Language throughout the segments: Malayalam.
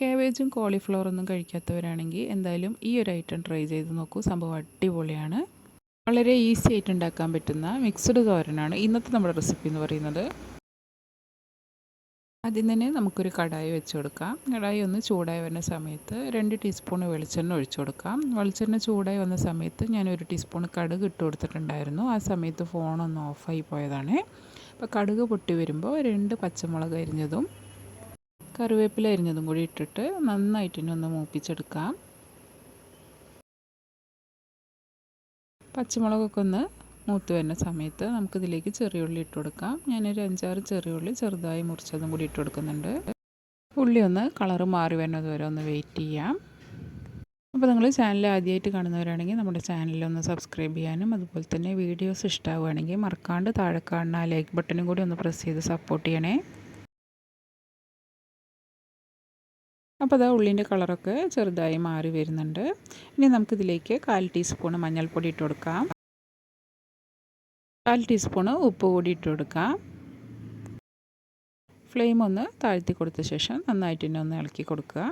കാബേജും കോളിഫ്ലവറൊന്നും കഴിക്കാത്തവരാണെങ്കിൽ എന്തായാലും ഈ ഒരു ഐറ്റം ട്രൈ ചെയ്ത് നോക്കൂ. സംഭവം അടിപൊളിയാണ്. വളരെ ഈസി ആയിട്ട് ഉണ്ടാക്കാൻ പറ്റുന്ന മിക്സഡ് തോരനാണ് ഇന്നത്തെ നമ്മുടെ റെസിപ്പി എന്ന് പറയുന്നത്. ആദ്യം തന്നെ നമുക്കൊരു കടായി വെച്ച് കൊടുക്കാം. കടായി ഒന്ന് ചൂടായി വരുന്ന സമയത്ത് രണ്ട് ടീസ്പൂൺ വെളിച്ചെണ്ണ ഒഴിച്ചു കൊടുക്കാം. വെളിച്ചെണ്ണ ചൂടായി വന്ന സമയത്ത് ഞാൻ ഒരു ടീസ്പൂൺ കടുക് ഇട്ട് കൊടുത്തിട്ടുണ്ടായിരുന്നു. ആ സമയത്ത് ഫോണൊന്ന് ഓഫായി പോയതാണ്. അപ്പോൾ കടുക് പൊട്ടി വരുമ്പോൾ രണ്ട് പച്ചമുളക് അരിഞ്ഞതും കറിവേപ്പില അരിഞ്ഞതും കൂടി ഇട്ടിട്ട് നന്നായിട്ട് ഇനി ഒന്ന് മൂപ്പിച്ചെടുക്കാം. പച്ചമുളകൊക്കെ ഒന്ന് മൂത്ത് വരുന്ന സമയത്ത് നമുക്കിതിലേക്ക് ചെറിയുള്ളി ഇട്ട് കൊടുക്കാം. ഞാനൊരു അഞ്ചാറ് ചെറിയുള്ളി ചെറുതായി മുറിച്ചതും കൂടി ഇട്ട് കൊടുക്കുന്നുണ്ട്. ഉള്ളി ഒന്ന് കളറ് മാറി വരുന്നത് വരെ ഒന്ന് വെയിറ്റ് ചെയ്യാം. അപ്പോൾ നിങ്ങൾ ചാനൽ ആദ്യമായിട്ട് കാണുന്നവരാണെങ്കിൽ നമ്മുടെ ചാനലൊന്ന് സബ്സ്ക്രൈബ് ചെയ്യാനും അതുപോലെ തന്നെ വീഡിയോസ് ഇഷ്ടമാവുകയാണെങ്കിൽ മറക്കാണ്ട് താഴെ കാണുന്ന ലൈക്ക് ബട്ടനും കൂടി ഒന്ന് പ്രസ് ചെയ്ത് സപ്പോർട്ട് ചെയ്യണേ. അപ്പോൾ അത് ഉള്ളിന്റെ കളറൊക്കെ ചെറുതായി മാറി വരുന്നുണ്ട്. ഇനി നമുക്കിതിലേക്ക് കാൽ ടീസ്പൂൺ മഞ്ഞൾപ്പൊടി ഇട്ട് കൊടുക്കാം. കാൽ ടീസ്പൂണ് ഉപ്പ് കൂടി ഇട്ട് കൊടുക്കാം. ഫ്ലെയിം ഒന്ന് താഴ്ത്തി കൊടുത്ത ശേഷം നന്നായിട്ട് തന്നെ ഒന്ന് ഇളക്കി കൊടുക്കുക.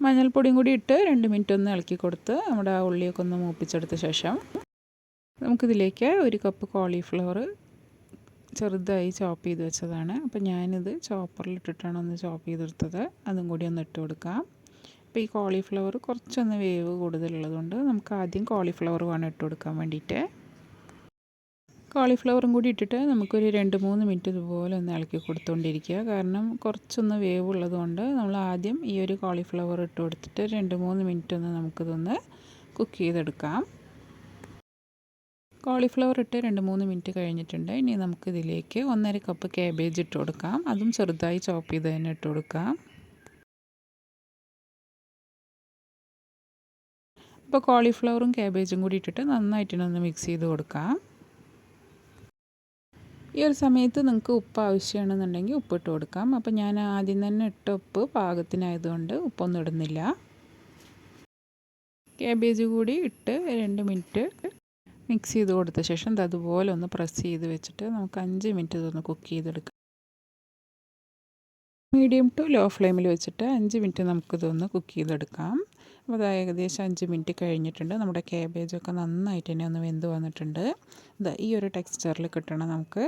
മഞ്ഞൾപ്പൊടിയും കൂടി ഇട്ട് രണ്ട് മിനിറ്റ് ഒന്ന് ഇളക്കി കൊടുത്ത് നമ്മുടെ ഉള്ളിയൊക്കെ ഒന്ന് മൂപ്പിച്ചെടുത്ത ശേഷം നമുക്കിതിലേക്ക് ഒരു കപ്പ് കോളിഫ്ലവർ ചെറുതായി ചോപ്പ് ചെയ്ത് വെച്ചതാണ്. അപ്പോൾ ഞാനിത് ചോപ്പറിലിട്ടിട്ടാണ് ഒന്ന് ചോപ്പ് ചെയ്തെടുത്തത്. അതും കൂടി ഒന്ന് ഇട്ട് കൊടുക്കാം. അപ്പോൾ ഈ കോളിഫ്ലവർ കുറച്ചൊന്ന് വേവ് കൂടുതലുള്ളതുകൊണ്ട് നമുക്ക് ആദ്യം കോളിഫ്ലവർ വേണം ഇട്ട് കൊടുക്കാൻ വേണ്ടിയിട്ട്. കോളിഫ്ലവറും കൂടി ഇട്ടിട്ട് നമുക്കൊരു രണ്ട് മൂന്ന് മിനിറ്റ് ഇതുപോലെ ഒന്ന് ഇളക്കി കൊടുത്തുകൊണ്ടിരിക്കുക കാരണം കുറച്ചൊന്ന് വേവ് ഉള്ളതുകൊണ്ട് നമ്മൾ ആദ്യം ഈ ഒരു കോളിഫ്ലവർ ഇട്ട് കൊടുത്തിട്ട് രണ്ട് മൂന്ന് മിനിറ്റ് ഒന്ന് നമുക്കിതൊന്ന് കുക്ക് ചെയ്തെടുക്കാം. കോളിഫ്ലവർ ഇട്ട് രണ്ട് മൂന്ന് മിനിറ്റ് കഴിഞ്ഞിട്ടുണ്ട്. ഇനി നമുക്ക് ഇതിലേക്ക് ഒന്നര കപ്പ് കാബേജ് ഇട്ട് കൊടുക്കാം. അതും ചെറുതായി ചോപ്പ് ചെയ്ത് തന്നെ ഇട്ട് കൊടുക്കാം. അപ്പോൾ കോളിഫ്ലവറും കാബേജും കൂടി ഇട്ടിട്ട് നന്നായിട്ടിനൊന്ന് മിക്സ് ചെയ്ത് കൊടുക്കാം. ഈ ഒരു സമയത്ത് നിങ്ങൾക്ക് ഉപ്പ് ആവശ്യമാണെന്നുണ്ടെങ്കിൽ ഉപ്പ് ഇട്ട് കൊടുക്കാം. അപ്പോൾ ഞാൻ ആദ്യം തന്നെ ഇട്ട ഉപ്പ് പാകത്തിനായതുകൊണ്ട് ഉപ്പൊന്നും ഇടുന്നില്ല. കാബേജ് കൂടി ഇട്ട് രണ്ട് മിനിറ്റ് മിക്സ് ചെയ്ത് കൊടുത്ത ശേഷം അതുപോലെ ഒന്ന് പ്രസ് ചെയ്ത് വെച്ചിട്ട് നമുക്ക് അഞ്ച് മിനിറ്റ് ഇതൊന്ന് കുക്ക് ചെയ്തെടുക്കാം. മീഡിയം ടു ലോ ഫ്ലെയിമിൽ വെച്ചിട്ട് അഞ്ച് മിനിറ്റ് നമുക്കിതൊന്ന് കുക്ക് ചെയ്തെടുക്കാം. അപ്പോൾ അത് ഏകദേശം അഞ്ച് മിനിറ്റ് കഴിഞ്ഞിട്ടുണ്ട്. നമ്മുടെ ക്യാബേജൊക്കെ നന്നായിട്ട് തന്നെ ഒന്ന് വെന്ത് വന്നിട്ടുണ്ട്. ഈ ഒരു ടെക്സ്ചറിൽ കിട്ടണം നമുക്ക്.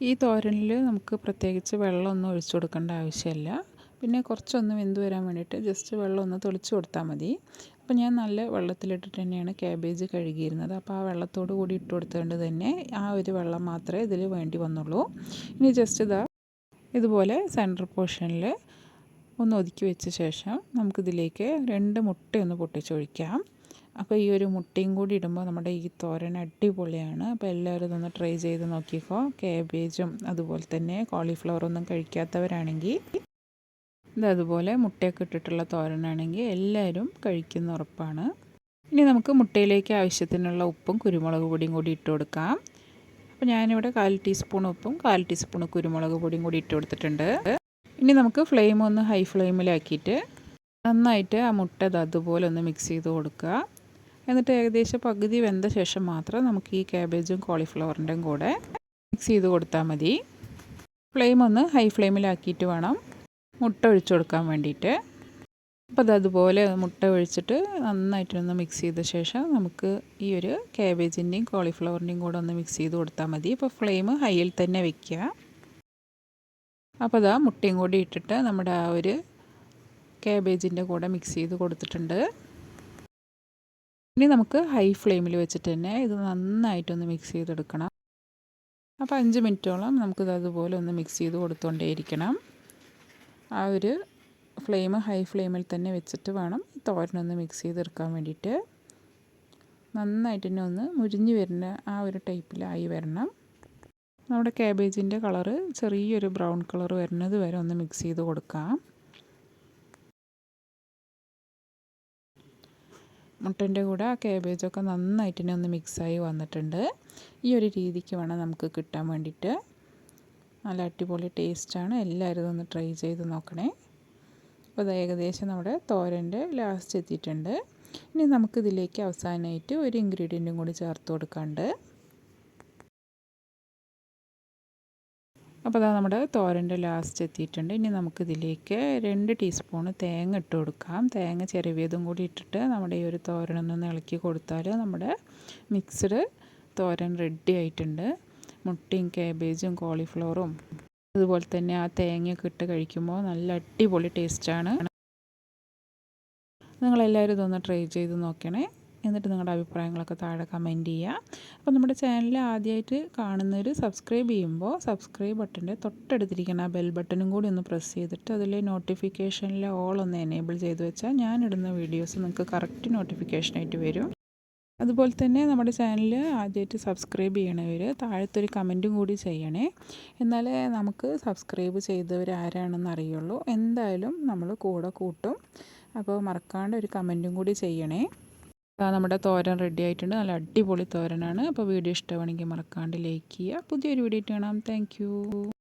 ഈ തോരനിൽ നമുക്ക് പ്രത്യേകിച്ച് വെള്ളമൊന്നും ഒഴിച്ചു കൊടുക്കേണ്ട ആവശ്യമില്ല. പിന്നെ കുറച്ചൊന്ന് വെന്ത് വരാൻ വേണ്ടിയിട്ട് ജസ്റ്റ് വെള്ളം ഒന്ന് തെളിച്ച് കൊടുത്താൽ മതി. അപ്പോൾ ഞാൻ നല്ല വെള്ളത്തിലിട്ടിട്ട് തന്നെയാണ് ക്യാബേജ് കഴുകിയിരുന്നത്. അപ്പോൾ ആ വെള്ളത്തോട് കൂടി ഇട്ട് കൊടുത്തുകൊണ്ട് തന്നെ ആ ഒരു വെള്ളം മാത്രമേ ഇതിൽ വേണ്ടി വന്നുള്ളൂ. ഇനി ജസ്റ്റ് ഇതാ ഇതുപോലെ സെന്റർ പോർഷനിൽ ഒന്ന് ഒതുക്കി വെച്ച ശേഷം നമുക്കിതിലേക്ക് രണ്ട് മുട്ടയൊന്ന് പൊട്ടിച്ചൊഴിക്കാം. അപ്പോൾ ഈ ഒരു മുട്ടയും കൂടി ഇടുമ്പോൾ നമ്മുടെ ഈ തോരൻ അടിപൊളിയാണ്. അപ്പോൾ എല്ലാവരും ഇതൊന്ന് ട്രൈ ചെയ്ത് നോക്കിക്കോ. കാബേജും അതുപോലെ തന്നെ കോളിഫ്ലവർ ഒന്നും കഴിക്കാത്തവരാണെങ്കിൽ ഇത് അതുപോലെ മുട്ടയൊക്കെ ഇട്ടിട്ടുള്ള തോരനാണെങ്കിൽ എല്ലാവരും കഴിക്കുന്ന ഉറപ്പാണ്. ഇനി നമുക്ക് മുട്ടയിലേക്ക് ആവശ്യത്തിനുള്ള ഉപ്പും കുരുമുളക് പൊടിയും കൂടി ഇട്ട് കൊടുക്കാം. അപ്പോൾ ഞാനിവിടെ കാൽ ടീസ്പൂൺ ഉപ്പും കാൽ ടീസ്പൂൺ കുരുമുളക് പൊടിയും കൂടി ഇട്ട് കൊടുത്തിട്ടുണ്ട്. ഇനി നമുക്ക് ഫ്ലെയിം ഒന്ന് ഹൈ ഫ്ലെയിമിലാക്കിയിട്ട് നന്നായിട്ട് ആ മുട്ട അതുപോലെ ഒന്ന് മിക്സ് ചെയ്ത് കൊടുക്കുക. എന്നിട്ട് ഏകദേശം പകുതി വെന്ത ശേഷം മാത്രം നമുക്ക് ഈ ക്യാബേജും കോളിഫ്ലവറിന്റെയും കൂടെ മിക്സ് ചെയ്ത് കൊടുത്താൽ മതി. ഫ്ലെയിം ഒന്ന് ഹൈ ഫ്ലെയിമിലാക്കിയിട്ട് വേണം. മുട്ട ഒഴിച്ചു കൊടുക്കാൻ വേണ്ടിയിട്ട്. അപ്പോൾ അത് അതുപോലെ മുട്ട ഒഴിച്ചിട്ട് നന്നായിട്ടൊന്ന് മിക്സ് ചെയ്ത ശേഷം നമുക്ക് ഈ ഒരു ക്യാബേജിന്റെയും കോളിഫ്ലവറിന്റെയും കൂടെ ഒന്ന് മിക്സ് ചെയ്ത് കൊടുത്താൽ മതി. ഇപ്പോൾ ഫ്ലെയിം ഹൈയിൽ തന്നെ വെക്കുക അപ്പോൾ അതാ മുട്ടയും കൂടി ഇട്ടിട്ട് നമ്മുടെ ആ ഒരു ക്യാബേജിന്റെ കൂടെ മിക്സ് ചെയ്ത് കൊടുത്തിട്ടുണ്ട്. ഇനി നമുക്ക് ഹൈ ഫ്ലെയിമിൽ വെച്ചിട്ട് തന്നെ ഇത് നന്നായിട്ടൊന്ന് മിക്സ് ചെയ്തെടുക്കണം. അപ്പോൾ അഞ്ച് മിനിറ്റോളം നമുക്കിത് അതുപോലെ ഒന്ന് മിക്സ് ചെയ്ത് കൊടുത്തുകൊണ്ടേയിരിക്കണം ആ ഒരു ഫ്ലെയിം ഹൈ ഫ്ലെയിമിൽ തന്നെ വെച്ചിട്ട് വേണം തോരനൊന്ന് മിക്സ് ചെയ്തെടുക്കാൻ വേണ്ടിയിട്ട്. നന്നായിട്ട് തന്നെ ഒന്ന് മുരിഞ്ഞ് വരുന്ന ആ ഒരു ടൈപ്പിലായി വരണം. നമ്മുടെ ക്യാബേജിന്റെ കളറ് ചെറിയൊരു ബ്രൗൺ കളർ വരുന്നത് വരെ ഒന്ന് മിക്സ് ചെയ്ത് കൊടുക്കാം. മുട്ടന്റെ കൂടെ ആ ക്യാബേജൊക്കെ നന്നായിട്ട് തന്നെ ഒന്ന് മിക്സായി വന്നിട്ടുണ്ട്. ഈ ഒരു രീതിക്ക് വേണം നമുക്ക് കിട്ടാൻ വേണ്ടിയിട്ട്. നല്ല അടിപൊളി ടേസ്റ്റാണ്. എല്ലാവരും ഇതൊന്ന് ട്രൈ ചെയ്ത് നോക്കണേ. അപ്പോൾ അത് ഏകദേശം നമ്മുടെ തോരന്റെ ലാസ്റ്റ് എത്തിയിട്ടുണ്ട്. ഇനി നമുക്കിതിലേക്ക് അവസാനമായിട്ട് ഒരു ഇൻഗ്രീഡിയന്റും കൂടി ചേർത്ത് കൊടുക്കാണ്ട്. അപ്പോൾ അതാ നമ്മുടെ തോരന്റെ ലാസ്റ്റ് എത്തിയിട്ടുണ്ട്. ഇനി നമുക്കിതിലേക്ക് രണ്ട് ടീസ്പൂണ് തേങ്ങ ഇട്ട് കൊടുക്കാം. തേങ്ങ ചിരവിയതും കൂടി ഇട്ടിട്ട് നമ്മുടെ ഈ ഒരു തോരനൊന്ന് ഇളക്കി കൊടുത്താൽ നമ്മുടെ മിക്സ്ഡ് തോരൻ റെഡി ആയിട്ടുണ്ട്. മുട്ടയും കാബേജും കോളിഫ്ലവറും അതുപോലെ തന്നെ ആ തേങ്ങയൊക്കെ ഇട്ട് കഴിക്കുമ്പോൾ നല്ല അടിപൊളി ടേസ്റ്റാണ് നിങ്ങളെല്ലാവരും ഇതൊന്ന് ട്രൈ ചെയ്ത് നോക്കണേ. എന്നിട്ട് നിങ്ങളുടെ അഭിപ്രായങ്ങളൊക്കെ താഴെ കമന്റ് ചെയ്യുക. അപ്പോൾ നമ്മുടെ ചാനൽ ആദ്യമായിട്ട് കാണുന്നവർ സബ്സ്ക്രൈബ് ചെയ്യുമ്പോൾ സബ്സ്ക്രൈബ് ബട്ടന്റെ തൊട്ടടുത്തിരിക്കുന്ന ആ ബെൽ ബട്ടനും കൂടി ഒന്ന് പ്രസ് ചെയ്തിട്ട് അതിൽ നോട്ടിഫിക്കേഷനിലെ ഓൾ ഒന്ന് എനേബിൾ ചെയ്ത് വെച്ചാൽ ഞാനിടുന്ന വീഡിയോസ് നിങ്ങൾക്ക് കറക്റ്റ് നോട്ടിഫിക്കേഷനായിട്ട് വരും. അതുപോലെ തന്നെ നമ്മുടെ ചാനൽ ആദ്യമായിട്ട് സബ്സ്ക്രൈബ് ചെയ്യണവർ താഴത്തൊരു കമന്റും കൂടി ചെയ്യണേ. എന്നാലേ നമുക്ക് സബ്സ്ക്രൈബ് ചെയ്തവർ ആരാണെന്ന് അറിയുള്ളൂ. എന്തായാലും നമ്മൾ കൂടെ കൂട്ടും. അപ്പോൾ മറക്കാണ്ട് ഒരു കമന്റും കൂടി ചെയ്യണേ. നമ്മുടെ തോരൻ റെഡി ആയിട്ടുണ്ട്. നല്ല അടിപൊളി തോരനാണ്. അപ്പോൾ വീഡിയോ ഇഷ്ടമാണെങ്കിൽ മറക്കാണ്ട് ലൈക്ക് ചെയ്യുക. പുതിയൊരു വീഡിയോ ഇട്ട് കാണാം. താങ്ക്